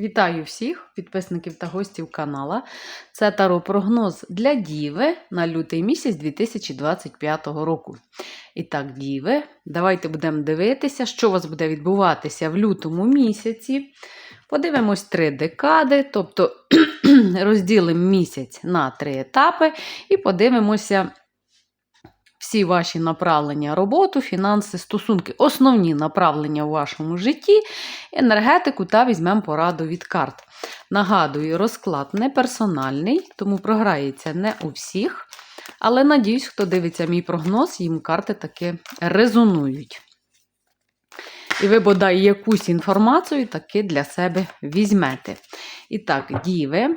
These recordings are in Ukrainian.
Вітаю всіх підписників та гостів канала. Це таро прогноз для Діви на лютий місяць 2025 року. І так, Діви, давайте будемо дивитися, що у вас буде відбуватися в лютому місяці. Подивимось три декади, тобто розділимо місяць на три етапи і подивимося всі ваші направлення роботу, фінанси, стосунки, основні направлення у вашому житті, енергетику та візьмемо пораду від карт. Нагадую, розклад не персональний, тому програється не у всіх. Але надіюсь, хто дивиться мій прогноз, їм карти таки резонують. І ви, бодай, якусь інформацію таки для себе візьмете. І так, діви,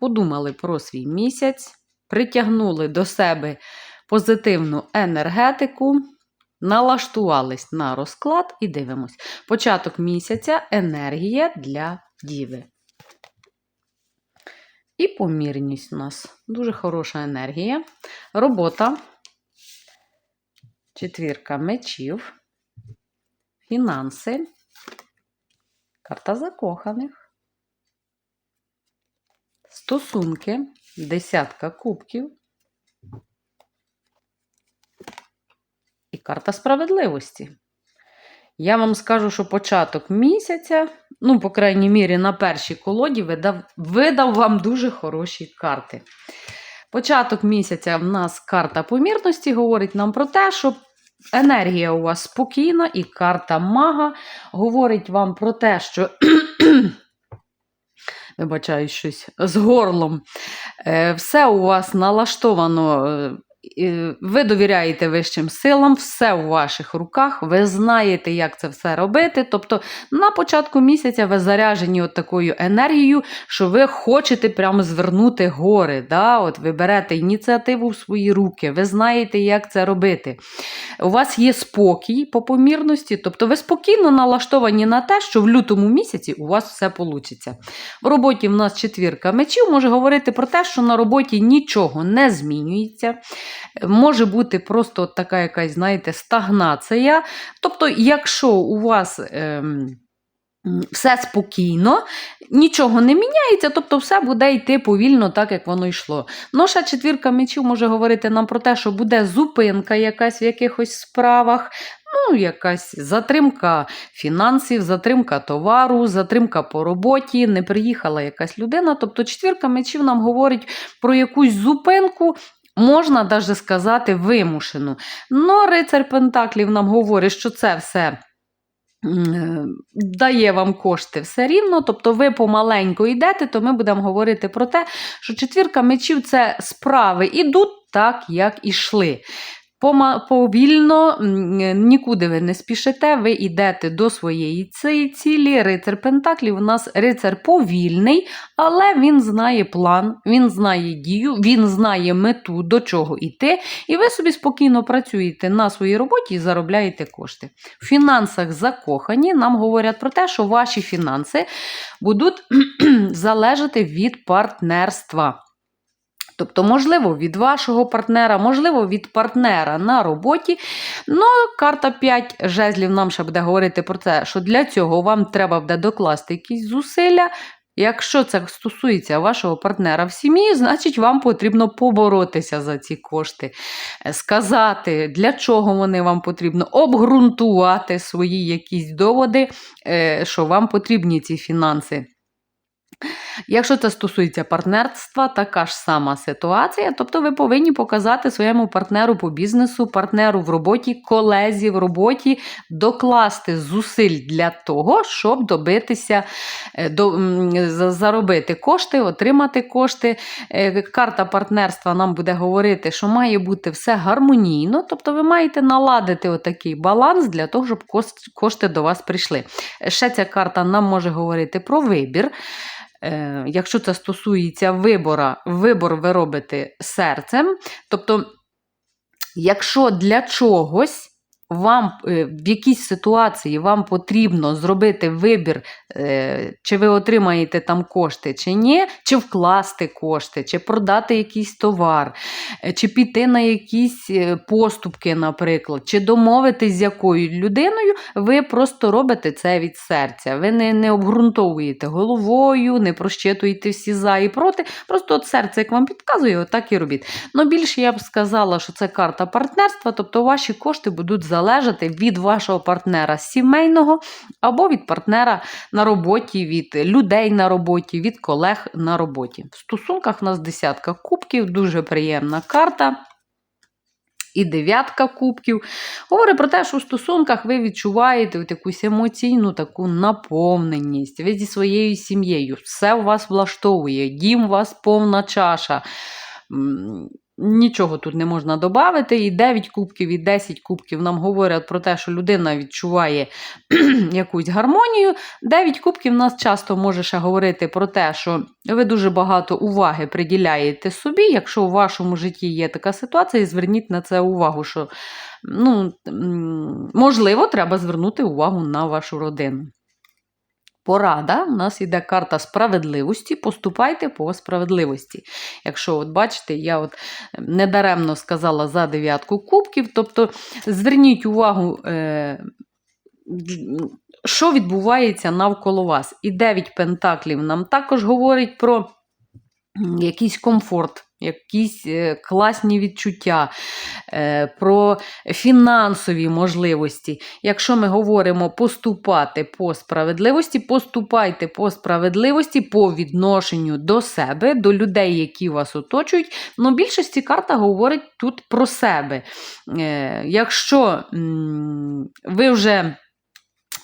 подумали про свій місяць, притягнули до себе позитивну енергетику, налаштувались на розклад і дивимось. Початок місяця енергія для діви. І помірність у нас дуже хороша енергія. Робота, четвірка мечів, фінанси, карта закоханих, стосунки, десятка кубків. Карта справедливості. Я вам скажу, що початок місяця, ну, по крайній мірі, на першій колоді видав, видав вам дуже хороші карти. Початок місяця в нас карта помірності говорить нам про те, що енергія у вас спокійна, і карта мага говорить вам про те, що. Вибачаю щось з горлом. Е, Все у вас налаштовано е, ви довіряєте вищим силам, все у ваших руках, ви знаєте, як це все робити. Тобто на початку місяця ви заряжені от такою енергією, що ви хочете прямо звернути гори. Да? От Ви берете ініціативу в свої руки, ви знаєте, як це робити. У вас є спокій по помірності, тобто ви спокійно налаштовані на те, що в лютому місяці у вас все вийде. В роботі в нас четвірка мечів може говорити про те, що на роботі нічого не змінюється. Може бути просто така якась, знаєте, стагнація. Тобто, якщо у вас. Ем, все спокійно, нічого не міняється, тобто все буде йти повільно, так як воно йшло. Ну, ще четвірка мечів може говорити нам про те, що буде зупинка якась в якихось справах, ну, якась затримка фінансів, затримка товару, затримка по роботі, не приїхала якась людина. Тобто, четвірка мечів нам говорить про якусь зупинку. Можна навіть сказати вимушену. Но рицар Пентаклів нам говорить, що це все дає вам кошти все рівно, тобто ви помаленьку йдете, то ми будемо говорити про те, що четвірка мечів це справи ідуть так, як ішли. Повільно, нікуди ви не спішите, ви йдете до своєї цілі. Рицар Пентаклів у нас рицар повільний, але він знає план, він знає дію, він знає мету, до чого йти. І ви собі спокійно працюєте на своїй роботі і заробляєте кошти. В фінансах закохані нам говорять про те, що ваші фінанси будуть залежати від партнерства. Тобто, можливо, від вашого партнера, можливо, від партнера на роботі. Ну, карта 5 жезлів нам ще буде говорити про це, що для цього вам треба буде докласти якісь зусилля. Якщо це стосується вашого партнера в сім'ї, значить вам потрібно поборотися за ці кошти, сказати, для чого вони вам потрібно, обґрунтувати свої якісь доводи, е, що вам потрібні ці фінанси. Якщо це стосується партнерства, така ж сама ситуація. Тобто ви повинні показати своєму партнеру по бізнесу, партнеру в роботі, колезі в роботі, докласти зусиль для того, щоб добитися, е, до, заробити кошти, отримати кошти. Е, карта партнерства нам буде говорити, що має бути все гармонійно, тобто ви маєте наладити отакий баланс для того, щоб кошти до вас прийшли. Ще ця карта нам може говорити про вибір. Е, якщо це стосується вибора, вибор ви робите серцем. Тобто, якщо для чогось вам е, в якійсь ситуації вам потрібно зробити вибір, е, чи ви отримаєте там кошти, чи ні, чи вкласти кошти, чи продати якийсь товар, е, чи піти на якісь поступки, наприклад, чи домовитись з якою людиною, ви просто робите це від серця. Ви не, не обґрунтовуєте головою, не прощитуєте всі за і проти. Просто от серце, як вам підказує, отак і робіть. Ну, більше я б сказала, що це карта партнерства, тобто ваші кошти будуть залежати від вашого партнера сімейного або від партнера на роботі, від людей на роботі, від колег на роботі. В стосунках у нас десятка кубків, дуже приємна карта. І дев'ятка кубків. Говорить про те, що в стосунках ви відчуваєте от якусь емоційну таку наповненість. Ви зі своєю сім'єю. Все у вас влаштовує, дім у вас повна чаша. Нічого тут не можна додати. І 9 кубків, і 10 кубків нам говорять про те, що людина відчуває якусь гармонію. 9 кубків нас часто може ще говорити про те, що ви дуже багато уваги приділяєте собі. Якщо у вашому житті є така ситуація, зверніть на це увагу, що ну, можливо, треба звернути увагу на вашу родину. Порада, у нас йде карта справедливості. Поступайте по справедливості. Якщо, от бачите, я от недаремно сказала за дев'ятку кубків, тобто зверніть увагу, е, що відбувається навколо вас. І 9 пентаклів нам також говорить про якийсь комфорт. Якісь е, класні відчуття, е, про фінансові можливості. Якщо ми говоримо поступати по справедливості, поступайте по справедливості по відношенню до себе, до людей, які вас оточують. Ну, більшості карта говорить тут про себе. Е, Якщо ви вже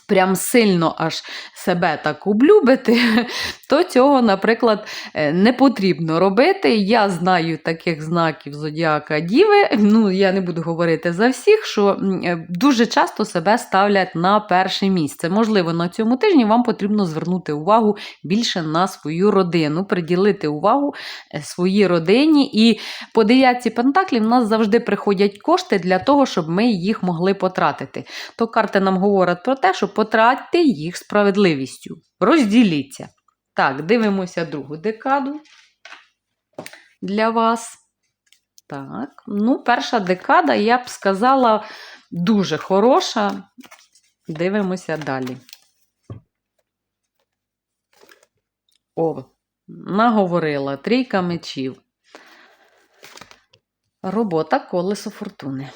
прям сильно аж себе так облюбите, то цього, наприклад, е, не потрібно робити. Я знаю таких знаків Зодіака Діви, ну я не буду говорити за всіх, що е, дуже часто себе ставлять на перше місце. Можливо, на цьому тижні вам потрібно звернути увагу більше на свою родину, приділити увагу е, своїй родині. І по дев'ятці пентаклів в нас завжди приходять кошти для того, щоб ми їх могли потратити. То карти нам говорять про те, що потратьте їх справедливістю. Розділіться. Так, дивимося другу декаду для вас. Так, ну, перша декада, я б сказала, дуже хороша. Дивимося далі. О, наговорила трійка мечів. Робота колесо фортуни.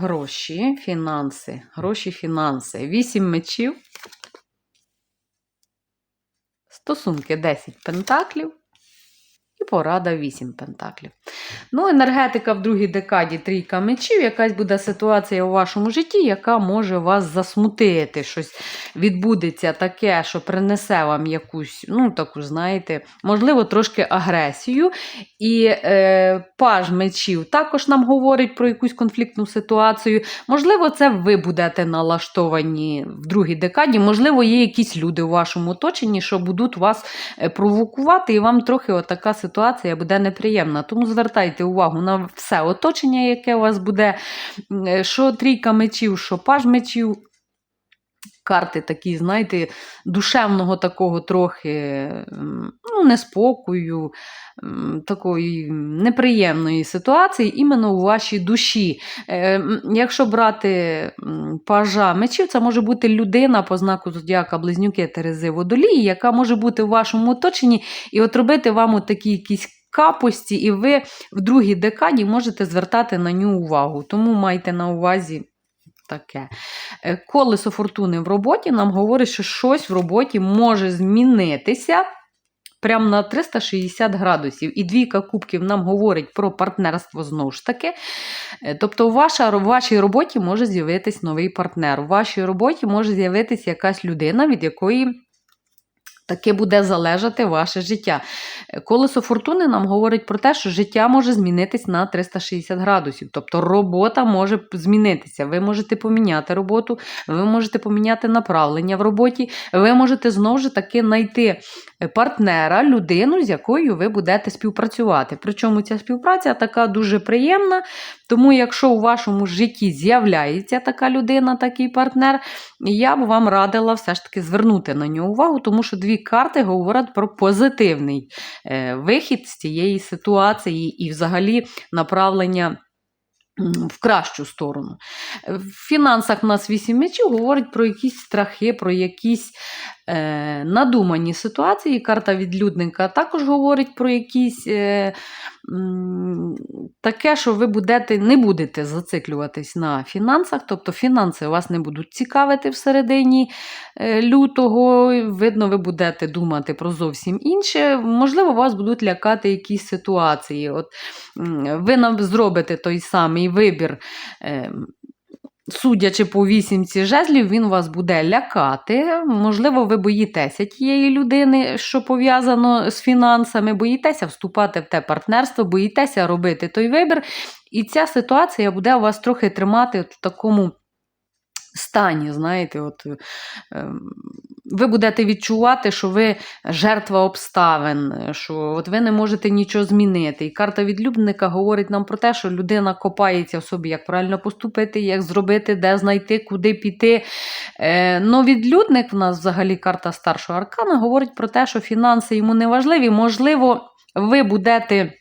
Гроші, фінанси, гроші, фінанси. Вісім мечів. Стосунки 10 пентаклів. І порада 8 пентаклів. Ну, енергетика в другій декаді трійка мечів. Якась буде ситуація у вашому житті, яка може вас засмутити. Щось відбудеться таке, що принесе вам якусь, ну, таку, знаєте, можливо, трошки агресію. І е, паж мечів також нам говорить про якусь конфліктну ситуацію. Можливо, це ви будете налаштовані в другій декаді. Можливо, є якісь люди у вашому оточенні, що будуть вас е, провокувати, і вам трохи отака ситуація буде неприємна. Тому звертайте увагу на все оточення, яке у вас буде. Е, Що трійка мечів, що паж мечів. Карти такі, знаєте, душевного такого трохи ну, неспокою, такої неприємної ситуації іменно у вашій душі. Е, Якщо брати пажа мечів, це може бути людина по знаку зодіака Близнюки Терези Водолії, яка може бути в вашому оточенні і от робити вам такі якісь капості, і ви в другій декаді можете звертати на нього увагу. Тому майте на увазі. Таке. Е, Колесо фортуни в роботі нам говорить, що щось в роботі може змінитися прямо на 360 градусів. І двійка кубків нам говорить про партнерство знову ж таки. Е, Тобто, в вашій роботі може з'явитись новий партнер. У вашій роботі може з'явитися якась людина, від якої Таке буде залежати ваше життя. Колесо фортуни нам говорить про те, що життя може змінитись на 360 градусів. Тобто робота може змінитися. Ви можете поміняти роботу, ви можете поміняти направлення в роботі, ви можете знову ж таки знайти е, партнера, людину, з якою ви будете співпрацювати. Причому ця співпраця така дуже приємна. Тому, якщо у вашому житті з'являється така людина, такий партнер, я б вам радила все ж таки звернути на нього увагу, тому що дві карти говорять про позитивний е, вихід з цієї ситуації і взагалі направлення. В кращу сторону. Е, В фінансах в нас вісім мечів говорить про якісь страхи, про якісь надумані ситуації. Карта відлюдника також говорить про якісь е, таке, що ви будете, не будете зациклюватись на фінансах, тобто фінанси вас не будуть цікавити всередині е, лютого. Видно, ви будете думати про зовсім інше. Можливо, вас будуть лякати якісь ситуації. От ви зробите той самий вибір. Судячи по вісімці жезлів, він вас буде лякати. Можливо, ви боїтеся тієї людини, що пов'язано з фінансами, боїтеся вступати в те партнерство, боїтеся робити той вибір. І ця ситуація буде вас трохи тримати в такому стані. Знаєте, от, ем, ви будете відчувати, що ви жертва обставин, що от ви не можете нічого змінити. І карта відлюбника говорить нам про те, що людина копається в собі, як правильно поступити, як зробити, де знайти, куди піти. Е, но відлюдник в нас взагалі карта старшого аркана говорить про те, що фінанси йому не важливі. Можливо, ви будете.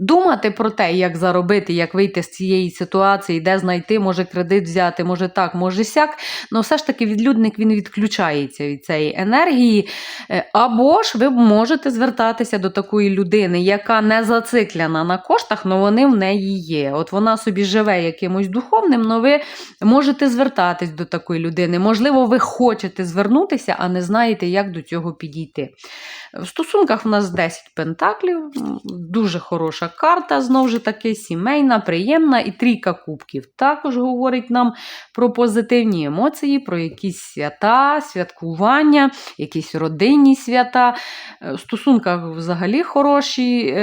Думати про те, як заробити, як вийти з цієї ситуації, де знайти, може кредит взяти, може так, може сяк. але все ж таки відлюдник він відключається від цієї енергії. Е, Або ж ви можете звертатися до такої людини, яка не зациклена на коштах, але вони в неї є. От вона собі живе якимось духовним, але ви можете звертатись до такої людини. Можливо, ви хочете звернутися, а не знаєте, як до цього підійти. В стосунках в нас 10 пентаклів, дуже хороша карта, знову ж таки, сімейна, приємна, і трійка кубків також говорить нам про позитивні емоції, про якісь свята, святкування, якісь родинні свята. Е, В стосунках взагалі хороші.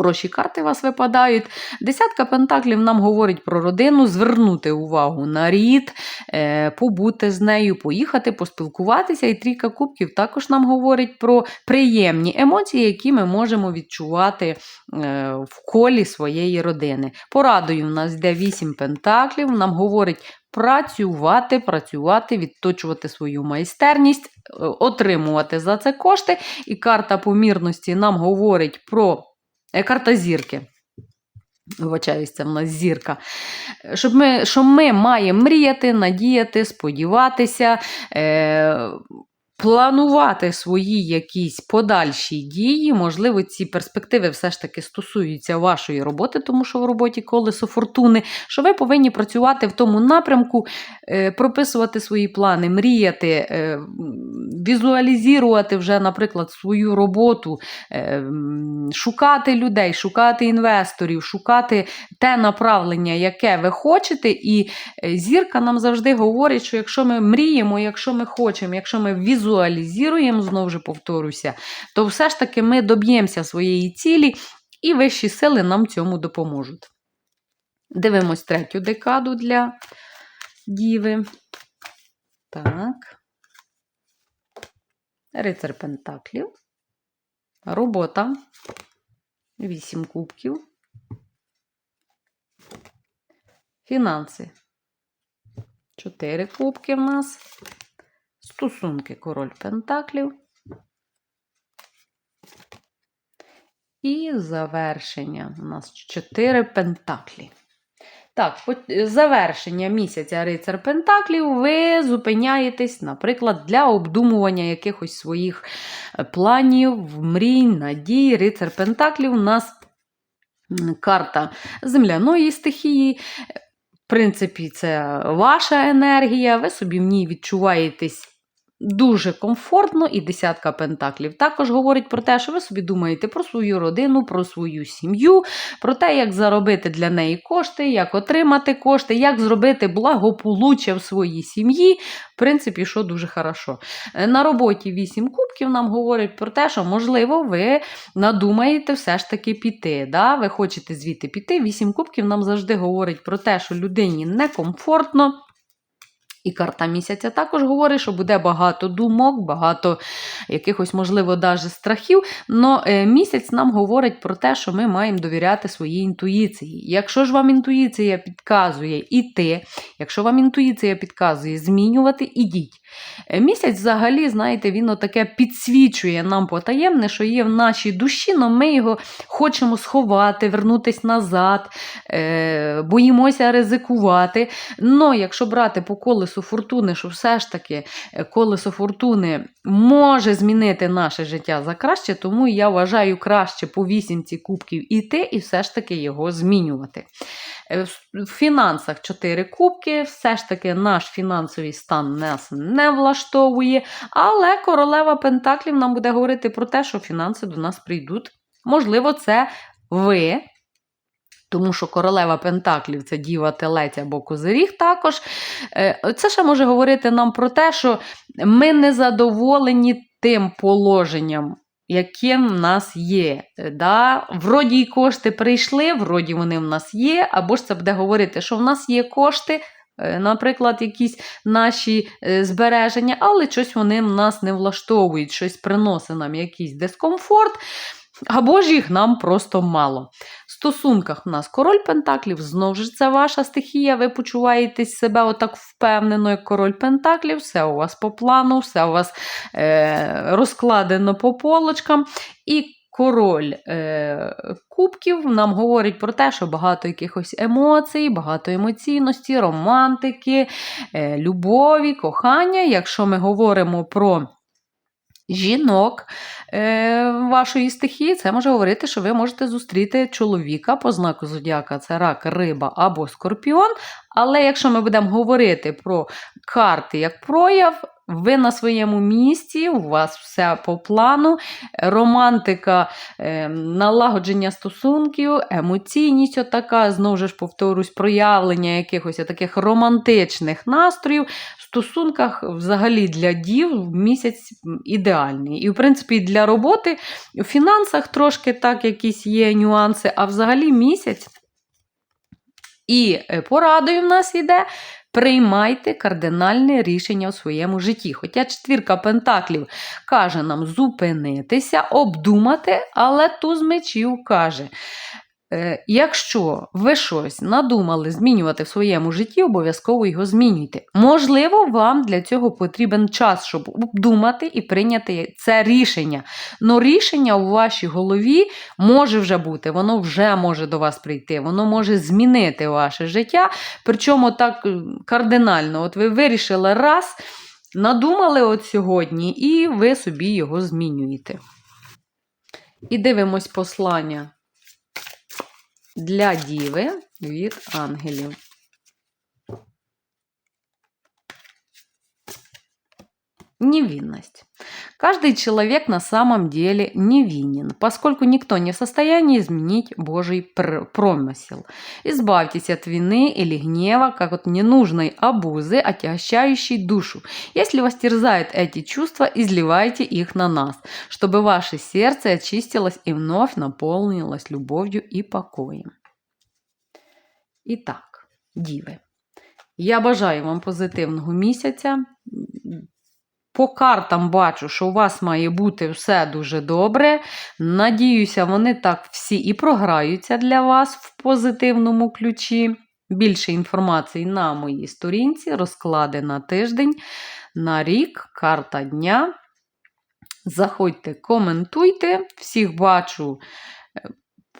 Хороші карти у вас випадають. Десятка пентаклів нам говорить про родину, звернути увагу на рід, е, побути з нею, поїхати, поспілкуватися. І трійка кубків також нам говорить про приємні емоції, які ми можемо відчувати е, в колі своєї родини. Порадою в нас йде вісім пентаклів, нам говорить. Працювати, працювати, відточувати свою майстерність, е, отримувати за це кошти. І карта помірності нам говорить про карта зірки. Вибачаюся, в нас зірка. Е, Щоб ми, що ми маємо мріяти, надіяти, сподіватися, е, планувати свої якісь подальші дії. Можливо, ці перспективи все ж таки стосуються вашої роботи, тому що в роботі колесо фортуни, що ви повинні працювати в тому напрямку, е, прописувати свої плани, мріяти, е, візуалізувати вже, наприклад, свою роботу, е, шукати людей, шукати інвесторів, шукати те направлення, яке ви хочете. І зірка нам завжди говорить, що якщо ми мріємо, якщо ми хочемо, якщо ми візуалізуємо, знову ж повторюся, то все ж таки ми доб'ємося своєї цілі, і вищі сили нам цьому допоможуть. Дивимось третю декаду для Діви. Так. Рицар Пентаклів. Робота. Вісім кубків. Фінанси. Чотири кубки в нас. Стосунки король Пентаклів. І завершення. У нас чотири пентаклі. Так, завершення місяця рицар Пентаклів ви зупиняєтесь, наприклад, для обдумування якихось своїх е, планів, мрій, надій. Рицар Пентаклів у нас карта земляної стихії. В принципі, це ваша енергія, ви собі в ній відчуваєтесь дуже комфортно, і десятка пентаклів також говорить про те, що ви собі думаєте про свою родину, про свою сім'ю, про те, як заробити для неї кошти, як отримати кошти, як зробити благополуччя в своїй сім'ї. В принципі, що дуже хорошо. Е, На роботі 8 кубків нам говорять про те, що, можливо, ви надумаєте все ж таки піти. Да? Ви хочете звідти піти. 8 кубків нам завжди говорить про те, що людині некомфортно. І карта місяця також говорить, що буде багато думок, багато якихось, можливо, навіть страхів. Але місяць нам говорить про те, що ми маємо довіряти своїй інтуїції. Якщо ж вам інтуїція підказує іти, якщо вам інтуїція підказує змінювати, ідіть. Е, Місяць взагалі, знаєте, він отаке підсвічує нам потаємне, що є в нашій душі, але ми його хочемо сховати, вернутися назад, е, боїмося ризикувати. Но якщо брати по колесу фортуни, що все ж таки е, колесо фортуни може змінити наше життя за краще, тому я вважаю краще по вісімці кубків іти і все ж таки його змінювати. Е, В фінансах 4 кубки, все ж таки наш фінансовий стан нас не влаштовує, але королева Пентаклів нам буде говорити про те, що фінанси до нас прийдуть. Можливо, це ви. Тому що королева Пентаклів це діва телець або козиріг також. Е, Це ще може говорити нам про те, що ми не задоволені тим положенням, яким в нас є. Е, Да? Вроді й кошти прийшли, вроді вони в нас є, або ж це буде говорити, що в нас є кошти. е, Наприклад, якісь наші збереження, але щось вони в нас не влаштовують, щось приносить нам якийсь дискомфорт, або ж їх нам просто мало. В стосунках в нас король Пентаклів, знову ж це ваша стихія, ви почуваєтесь себе отак впевнено, як король Пентаклів, все у вас по плану, все у вас е, розкладено по полочкам. І король е, кубків нам говорить про те, що багато якихось емоцій, багато емоційності, романтики, е, любові, кохання. Якщо ми говоримо про жінок е, вашої стихії, це може говорити, що ви можете зустріти чоловіка по знаку зодіака, це рак, риба або скорпіон. Але якщо ми будемо говорити про карти як прояв, ви на своєму місці, у вас все по плану, романтика, е, налагодження стосунків, емоційність, отака, знову ж повторюсь, проявлення якихось таких романтичних настроїв. Стосунках взагалі для дів місяць ідеальний. І, в принципі, для роботи в фінансах трошки так якісь є нюанси, а взагалі місяць. І е, порадою в нас йде. Приймайте кардинальне рішення у своєму житті. Хоча четвірка пентаклів каже нам зупинитися, обдумати, але туз мечів каже: якщо ви щось надумали змінювати в своєму житті, обов'язково його змінюйте. Можливо, вам для цього потрібен час, щоб обдумати і прийняти це рішення. Но рішення у вашій голові може вже бути, воно вже може до вас прийти, воно може змінити ваше життя. Причому так е, кардинально. От ви вирішили раз, надумали от сьогодні, і ви собі його змінюєте. І дивимось послання для діви від ангелів. Невинность. Каждый человек на самом деле невинен, поскольку никто не в состоянии изменить Божий пр- промысел. Избавьтесь от вины или гнева, как от ненужной обузы, отягощающей душу. Если вас терзают эти чувства, изливайте их на нас, чтобы ваше сердце очистилось и вновь наполнилось любовью и покоем. Итак, діви, я бажаю вам позитивного місяця. По картам бачу, що у вас має бути все дуже добре. Надіюся, вони так всі і програються для вас в позитивному ключі. Більше інформації на моїй сторінці, розклади на тиждень, на рік, карта дня. Заходьте, коментуйте. Всіх бачу е,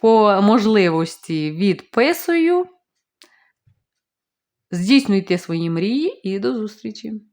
по можливості відписую. Здійснюйте свої мрії і до зустрічі!